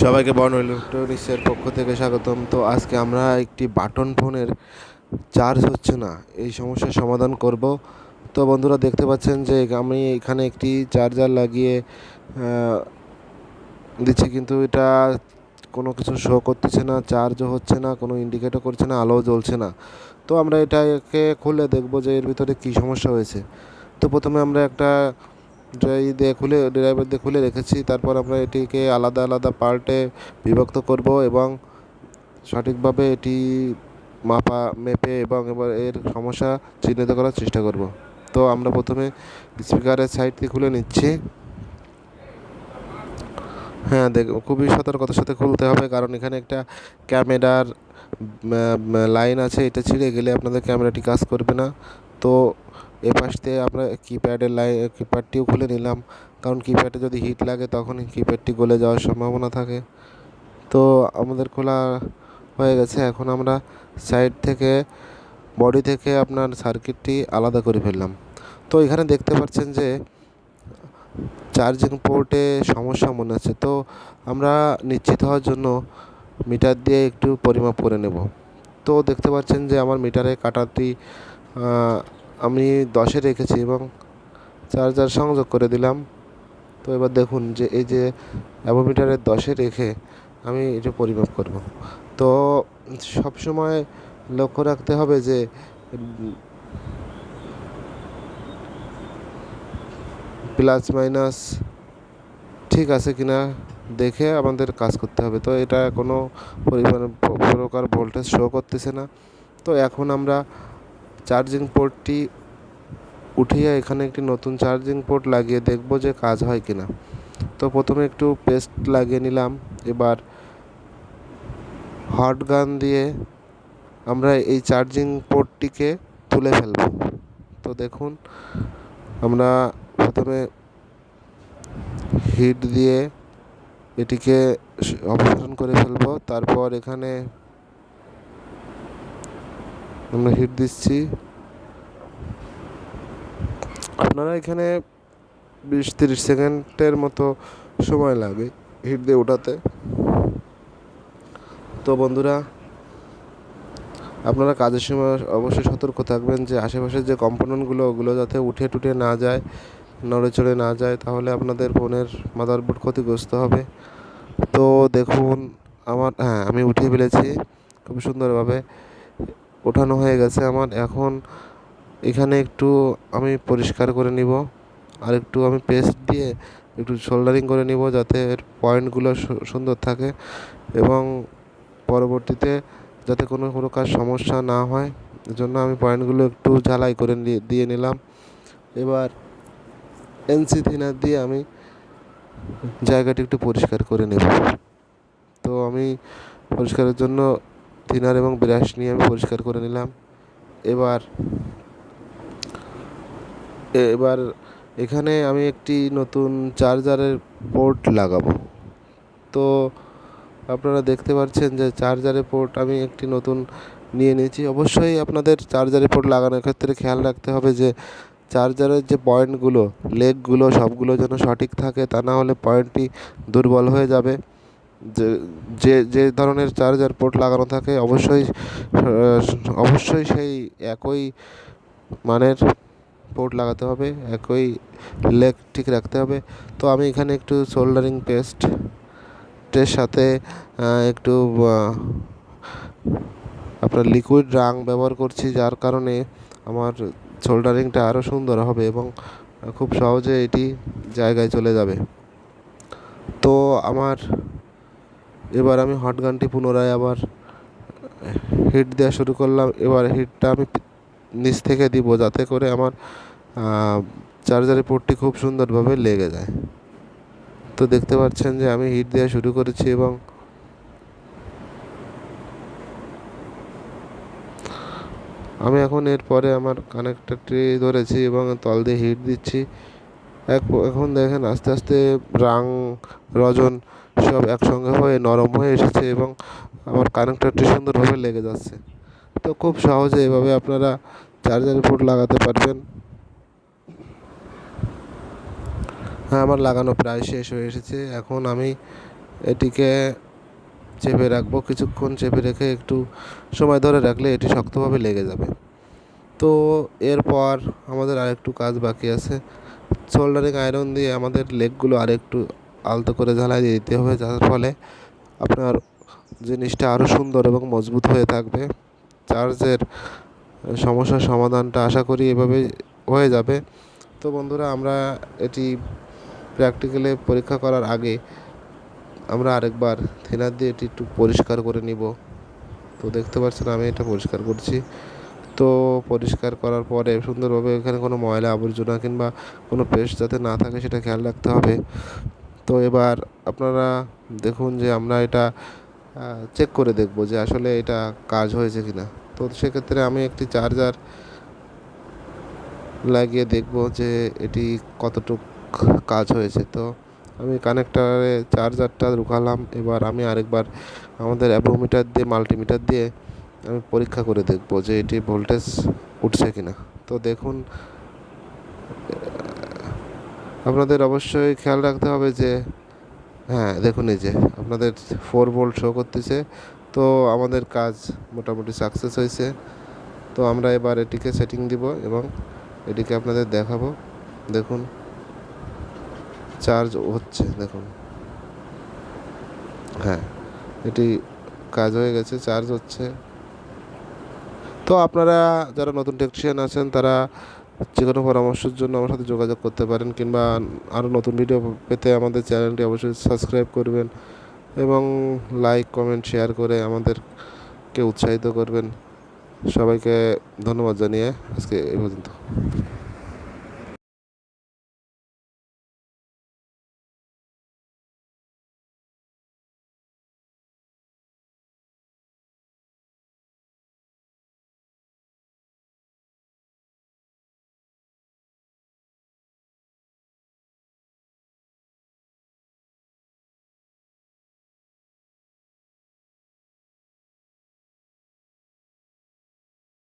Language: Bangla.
সবাইকে বর্ণ ইলেকট্রনিক্সের পক্ষ থেকে স্বাগতম। তো আজকে আমরা একটি বাটন ফোনের চার্জ হচ্ছে না, এই সমস্যার সমাধান করব। তো বন্ধুরা দেখতে পাচ্ছেন যে আমি এখানে একটি চার্জার লাগিয়ে দিচ্ছি কিন্তু এটা কোনো কিছু শো করতেছে না চার্জও হচ্ছে না, কোনো ইন্ডিকেটও করছে না, আলোও জ্বলছে না। তো আমরা এটাকে খুলে দেখব যে এর ভিতরে কী সমস্যা হয়েছে। তো প্রথমে আমরা একটা ড্রাই দিয়ে খুলে ড্রাইভার দিয়ে খুলে রেখেছি। তারপর আমরা এটিকে আলাদা আলাদা পার্টে বিভক্ত করব এবং সঠিকভাবে এটি মাপা, মেপে এবং এবার এর সমস্যা চিহ্নিত করার চেষ্টা করব। তো আমরা প্রথমে স্পিকারের সাইডটি খুলে নিচ্ছি। হ্যাঁ দেখ, খুবই সতর্কতার সাথে খুলতে হবে কারণ এখানে একটা ক্যামেরার লাইন আছে, এটা ছিঁড়ে গেলে আপনাদের ক্যামেরাটি কাজ করবে না। তো এ পাশ দিয়ে আমরা কিপ্যাডের লাইন কিপ্যাডটিও খুলে নিলাম। কারণ কিপ্যাডে যদি হিট লাগে তখন কিপ্যাডটি গলে যাওয়ার সম্ভাবনা থাকে। তো আমাদের খোলা হয়ে গেছে। এখন আমরা সাইড থেকে বডি থেকে আপনার সার্কিটটি আলাদা করে ফেললাম। তো এখানে দেখতে পাচ্ছেন যে চার্জিং পোর্টে সমস্যা মনে হচ্ছে। তো আমরা নিশ্চিত হওয়ার জন্য মিটার দিয়ে একটু পরিমাপ করে নেব। তো দেখতে পাচ্ছেন যে আমার মিটারে কাটারটি আহ, আমি দশে রেখেছি এবং চার্জার সংযোগ করে দিলাম। তো এবার দেখুন যে এই যে অ্যাভোমিটারের দশে রেখে আমি এটা পরিমাপ করব। তো সবসময় লক্ষ্য রাখতে হবে যে প্লাস মাইনাস ঠিক আছে কিনা দেখে আমাদের কাজ করতে হবে। তো এটা কোনো পরিমাণ প্রকার ভোল্টেজ শো করতেছে না। তো এখন আমরা চার্জিং পোর্টটি উঠিয়ে এখানে একটি নতুন চার্জিং পোর্ট লাগিয়ে দেখব যে কাজ হয় কিনা। তো প্রথমে একটু পেস্ট লাগিয়ে নিলাম। এবার হট গান দিয়ে আমরা এই চার্জিং পোর্টটিকে তুলে ফেলব। তো দেখুন, আমরা প্রথমে হিট দিয়ে এটিকে অপসারণ করে ফেলব। তারপর এখানে আমরা হিট দিচ্ছি। আপনারা এখানে বিশ তিরিশ সেকেন্ডের মতো সময় লাগে হিট দিয়ে ওঠাতে। তো বন্ধুরা, আপনারা কাজের সময় অবশ্যই সতর্ক থাকবেন যে আশেপাশের যে কম্পোনেন্টগুলো ওগুলো যাতে উঠে টুটে না যায়, নড়ে চড়ে না যায়, তাহলে আপনাদের ফোনের মাদারবোর্ড ক্ষতিগ্রস্ত হবে। তো দেখুন, আমার হ্যাঁ আমি উঠিয়ে ফেলেছি খুব সুন্দরভাবে। ওঠানো হয়ে গেছে আমার। এখন এখানে একটু আমি পরিষ্কার করে নিব আর একটু আমি পেস্ট দিয়ে একটু সোল্ডারিং করে নিব যাতে এর পয়েন্টগুলো সুন্দর থাকে এবং পরবর্তীতে যাতে কোনো প্রকার সমস্যা না হয়, এজন্য আমি পয়েন্টগুলো একটু ঝালাই করে দিয়ে নিলাম। এবার এনসি থিনার দিয়ে আমি জায়গাটি একটু পরিষ্কার করে নেব। তো আমি পরিষ্কারের জন্য থিনার এবং ব্রাশ নিয়ে আমি পরিষ্কার করে নিলাম। এবার এবার এখানে আমি একটি নতুন চার্জারের পোর্ট লাগাবো। তো আপনারা দেখতে পাচ্ছেন যে চার্জারের পোর্ট আমি একটি নতুন নিয়ে নিয়েছি। অবশ্যই আপনাদের চার্জারের পোর্ট লাগানোর ক্ষেত্রে খেয়াল রাখতে হবে যে চার্জারের যে পয়েন্টগুলো, লেগগুলো, সবগুলো যেন সঠিক থাকে, তা না হলে পয়েন্টটি দুর্বল হয়ে যাবে। যে যে যে ধরনের চার্জার পোর্ট লাগানো থাকে, অবশ্যই অবশ্যই সেই একই মানের পোর্ট লাগাতে হবে, একই লেগ ঠিক রাখতে হবে। তো আমি এখানে একটু সোল্ডারিং পেস্ট এর সাথে একটু আপনার লিকুইড রাং ব্যবহার করছি, যার কারণে আমার সোল্ডারিংটা আরও সুন্দর হবে এবং খুব সহজে এটি জায়গায় চলে যাবে। তো আমার এবার আমি হট গানটি পুনরায় আবার হিট দেওয়া শুরু করলাম। এবার হিটটা আমি নিচ থেকে দিব যাতে করে আমার চার্জারের পোর্টটি খুব সুন্দরভাবে লেগে যায়। তো দেখতে পাচ্ছেন যে আমি হিট দেওয়া শুরু করেছি এবং আমি এখন এরপরে আমার কানেক্টরটি ধরেছি এবং তল দিয়ে হিট দিচ্ছি। এখন দেখেন আস্তে আস্তে রাং, রজন সব একসঙ্গে হয়ে নরম হয়ে এসেছে এবং আমার কানেক্টরটি সুন্দরভাবে লেগে যাচ্ছে। তো খুব সহজে এভাবে আপনারা চার্জার পোর্ট লাগাতে পারবেন। হ্যাঁ আমার লাগানো প্রায় শেষ হয়ে এসেছে। এখন আমি এটিকে চেপে রাখব। কিছুক্ষণ চেপে রেখে একটু সময় ধরে রাখলে এটি শক্তভাবে লেগে যাবে। তো এরপর আমাদের আরেকটু কাজ বাকি আছে। সোল্ডারিং আয়রন দিয়ে আমাদের লেগগুলো আরেকটু আলতো করে ঝালাই দিয়ে দিতে হবে, যার ফলে আপনার জিনিসটা আরও সুন্দর এবং মজবুত হয়ে থাকবে। চার্জের সমস্যার সমাধানটা আশা করি এভাবে হয়ে যাবে। তো বন্ধুরা, আমরা এটি প্র্যাকটিক্যালে পরীক্ষা করার আগে আমরা আরেকবার থিনার দিয়ে এটি একটু পরিষ্কার করে নিব। তো দেখতে পাচ্ছেন আমি এটা পরিষ্কার করছি। তো পরিষ্কার করার পরে সুন্দরভাবে এখানে কোনো ময়লা আবর্জনা কিংবা কোনো পেস্ট যাতে না থাকে সেটা খেয়াল রাখতে হবে। তো এবার আপনারা দেখুন যে আমরা এটা চেক করে দেখব যে আসলে এটা কাজ হয়েছে কি না তো সেক্ষেত্রে আমি একটি চার্জার লাগিয়ে দেখব যে এটি কতটুক কাজ হয়েছে। তো আমি কানেক্টারে চার্জারটা ঢুকালাম। এবার আমি আরেকবার আমাদের অ্যাভোমিটার দিয়ে মাল্টিমিটার দিয়ে আমি পরীক্ষা করে দেখব যে এটি ভোল্টেজ উঠছে কি না। তো দেখুন আপনাদের অবশ্যই খেয়াল রাখতে হবে যে হ্যাঁ দেখুন এই যে, আপনাদের ফোর ভোল্ট শো করতেছে। তো আমাদের কাজ মোটামুটি সাকসেস হয়েছে। তো আমরা এবার এটিকে সেটিং দিব এবং এটিকে আপনাদের দেখাবো। দেখুন চার্জ হচ্ছে, দেখুন। হ্যাঁ এটি কাজ হয়ে গেছে চার্জ হচ্ছে। তো আপনারা যারা নতুন টেকনিশিয়ান আছেন, তারা যে কোনো পরামর্শের জন্য আমার সাথে যোগাযোগ করতে পারেন কিংবা আরও নতুন ভিডিও পেতে আমাদের চ্যানেলটি অবশ্যই সাবস্ক্রাইব করবেন এবং লাইক কমেন্ট শেয়ার করে আমাদেরকে উৎসাহিত করবেন। সবাইকে ধন্যবাদ জানিয়ে আজকে এই পর্যন্ত।